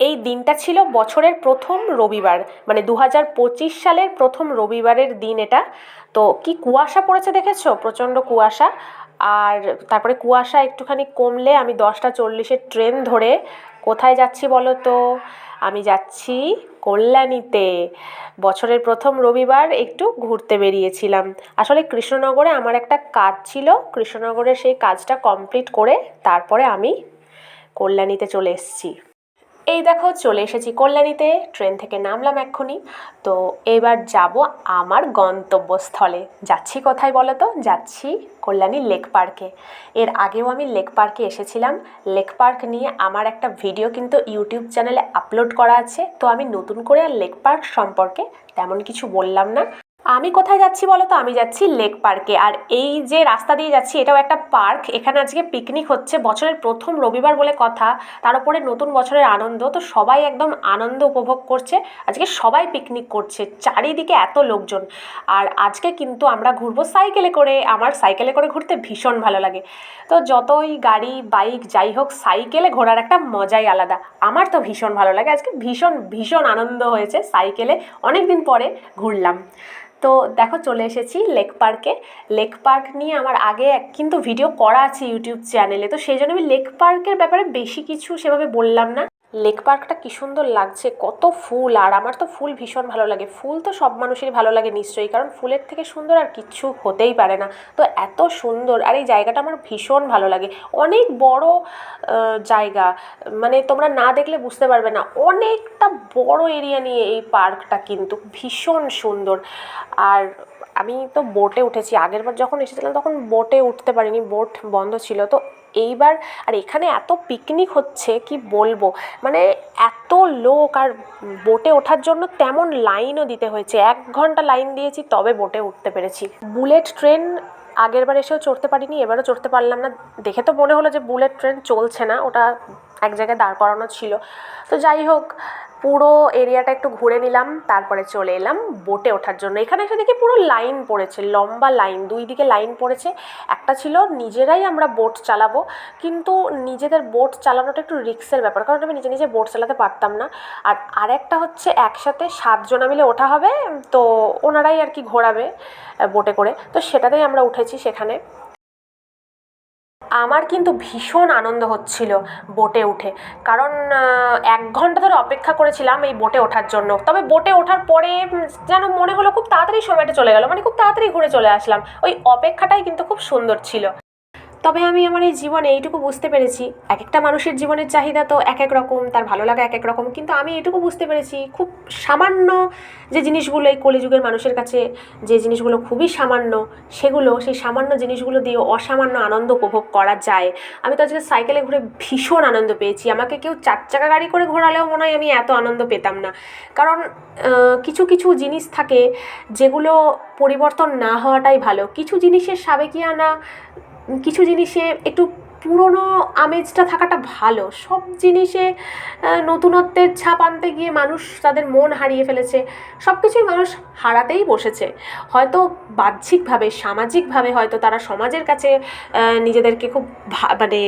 এই দিনটা ছিল বছরের প্রথম রবিবার মানে দু হাজার পঁচিশ সালের প্রথম রবিবারের দিন এটা। তো কি কুয়াশা পড়েছে দেখেছ? প্রচণ্ড কুয়াশা। আর তারপরে কুয়াশা একটুখানি কমলে আমি দশটা চল্লিশের ট্রেন ধরে কোথায় যাচ্ছি বলো তো? আমি যাচ্ছি কল্যাণীতে। বছরের প্রথম রবিবার একটু ঘুরতে বেরিয়েছিলাম। আসলে কৃষ্ণনগরে আমার একটা কাজ ছিল। কৃষ্ণনগরের সেই কাজটা কমপ্লিট করে তারপরে আমি কল্যাণীতে চলে এসেছি। এই দেখো চলে এসেছি কল্যাণীতে, ট্রেন থেকে নামলাম এক্ষুনি। তো এবার যাব আমার গন্তব্যস্থলে। যাচ্ছি কোথায় বলো তো? যাচ্ছি কল্যাণী লেক পার্কে। এর আগেও আমি লেক পার্কে এসেছিলাম। লেক পার্ক নিয়ে আমার একটা ভিডিও কিন্তু ইউটিউব চ্যানেলে আপলোড করা আছে। তো আমি নতুন করে আর লেক পার্ক সম্পর্কে তেমন কিছু বললাম না। আমি কোথায় যাচ্ছি বলো তো? আমি যাচ্ছি লেক পার্কে আর এই যে রাস্তা দিয়ে যাচ্ছি, এটাও একটা পার্ক। এখানে আজকে পিকনিক হচ্ছে, বছরের প্রথম রবিবার বলে কথা। তার উপরে নতুন বছরের আনন্দ। তো সবাই একদম আনন্দ উপভোগ করছে। আজকে সবাই পিকনিক করছে, চারিদিকে এত লোকজন। আর আজকে কিন্তু আমরা ঘুরবো সাইকেলে করে। আমার সাইকেলে করে ঘুরতে ভীষণ ভালো লাগে। তো যতই গাড়ি বাইক যাই হোক সাইকেলে ঘোরার একটা মজাই আলাদা। আমার তো ভীষণ ভালো লাগে। আজকে ভীষণ ভীষণ আনন্দ হয়েছে সাইকেলে অনেক দিন পরে ঘুরলাম। তো দেখো চলে এসেছি লেক পার্কে লেক পার্ক নিয়ে আমার আগে কিন্তু ভিডিও করা আছে ইউটিউব চ্যানেলে তো সেই জন্য আমি লেক পার্কের ব্যাপারে বেশি কিছু সেভাবে বললাম না। লেক পার্কটা কি সুন্দর লাগছে, কত ফুল, আর আমার তো ফুল ভীষণ ভালো লাগে। ফুল তো সব মানুষেরই ভালো লাগে নিশ্চয়ই, কারণ ফুলের থেকে সুন্দর আর কিচ্ছু হতেই পারে না। তো এত সুন্দর, আর এই জায়গাটা আমার ভীষণ ভালো লাগে। অনেক বড় জায়গা মানে তোমরা না দেখলে বুঝতে পারবে না, অনেকটা বড় এরিয়া নিয়ে এই পার্কটা কিন্তু ভীষণ সুন্দর। আর আমি তো বোটে উঠেছি। আগেরবার যখন এসেছিলাম তখন বোটে উঠতে পারিনি বোট বন্ধ ছিল। তো এইবার, আর এখানে এত পিকনিক হচ্ছে কি বলব? মানে এত লোক আর বোটে ওঠার জন্য তেমন লাইনও দিতে হয়েছে। এক ঘণ্টা লাইন দিয়েছি, তবে বোটে উঠতে পেরেছি। বুলেট ট্রেন আগেরবার এসেও চড়তে পারিনি, এবারও চড়তে পারলাম না। দেখে তো মনে হলো যে বুলেট ট্রেন চলছে না, ওটা এক জায়গায় দাঁড় করানো ছিল। তো যাই হোক, পুরো এরিয়াটা একটু ঘুরে নিলাম, তারপরে চলে এলাম বোটে ওঠার জন্য। এখানে এসে দেখি পুরো লাইন পড়েছে, লম্বা লাইন দুই দিকে লাইন পড়েছে। একটা ছিল নিজেরাই আমরা বোট চালাবো, কিন্তু নিজেদের বোট চালানোটা একটু রিস্কের ব্যাপার, কারণ আমি নিজে নিজে বোট চালাতে পারতাম না। আর আরেকটা হচ্ছে একসাথে সাতজনা মিলে ওঠা হবে, তো ওনারাই আর কি ঘোরাবে বোটে করে। তো সেটাতেই আমরা উঠেছি সেখানে। আমার কিন্তু ভীষণ আনন্দ হচ্ছিল বোটে উঠে। কারণ এক ঘণ্টা ধরে অপেক্ষা করেছিলাম এই বোটে ওঠার জন্য। তবে বোটে ওঠার পরে যেন মনে হলো খুব তাড়াতাড়ি সময়টা চলে গেল মানে খুব তাড়াতাড়ি ঘুরে চলে আসলাম। ওই অপেক্ষাটাই কিন্তু খুব সুন্দর ছিল। তবে আমি আমার এই জীবনে এইটুকু বুঝতে পেরেছি এক একটা মানুষের জীবনের চাহিদা তো এক এক রকম, তার ভালো লাগা এক এক রকম, কিন্তু আমি এটুকু বুঝতে পেরেছি, খুব সামান্য যে জিনিসগুলো এই কলিযুগের মানুষের কাছে, যে জিনিসগুলো খুবই সামান্য, সেগুলো, সেই সামান্য জিনিসগুলো দিয়ে অসামান্য আনন্দ উপভোগ করা যায়। আমি তো আজকে সাইকেলে ঘুরে ভীষণ আনন্দ পেয়েছি, আমাকে কেউ চার চাকা গাড়ি করে ঘোরালেও মনে হয় আমি এত আনন্দ পেতাম না। কারণ কিছু কিছু জিনিস থাকে যেগুলো পরিবর্তন না হওয়াটাই ভালো, কিছু জিনিসের সাবেকিয়ানা কিছু জিনিসে একটু পুরনো আমেজটা থাকাটা ভালো। সব জিনিসে নতুনত্বের ছাপ আনতে গিয়ে মানুষ তাদের মন হারিয়ে ফেলেছে। সব কিছুই মানুষ হারাতেই বসেছে। হয়তো বাহ্যিকভাবে, সামাজিকভাবে হয়তো তারা সমাজের কাছে নিজেদেরকে খুব মানে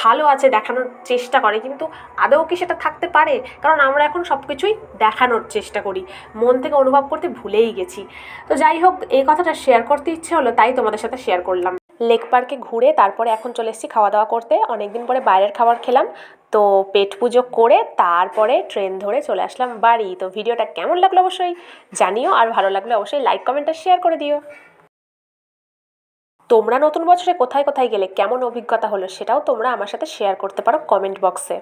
ভালো আছে দেখানোর চেষ্টা করে। কিন্তু আদৌ কি সেটা থাকতে পারে? কারণ আমরা এখন সব কিছুই দেখানোর চেষ্টা করি। মন থেকে অনুভব করতে ভুলেই গেছি। তো যাই হোক, এই কথাটা শেয়ার করতে ইচ্ছে হলো, তাই তোমাদের সাথে শেয়ার করলাম। লেক পার্কে ঘুরে তারপরে এখন চলে এসেছি খাওয়া দাওয়া করতে। অনেকদিন পরে বাইরের খাবার খেলাম। তো পেট পুজো করে তারপরে ট্রেন ধরে চলে আসলাম বাড়ি। তো ভিডিওটা কেমন লাগল অবশ্যই জানিও। আর ভালো লাগলে অবশ্যই লাইক, কমেন্ট আর শেয়ার করে দিও। তোমরা নতুন বছরে কোথায় কোথায় গেলে কেমন অভিজ্ঞতা হলো সেটাও তোমরা আমার সাথে শেয়ার করতে পারো কমেন্ট বক্সে।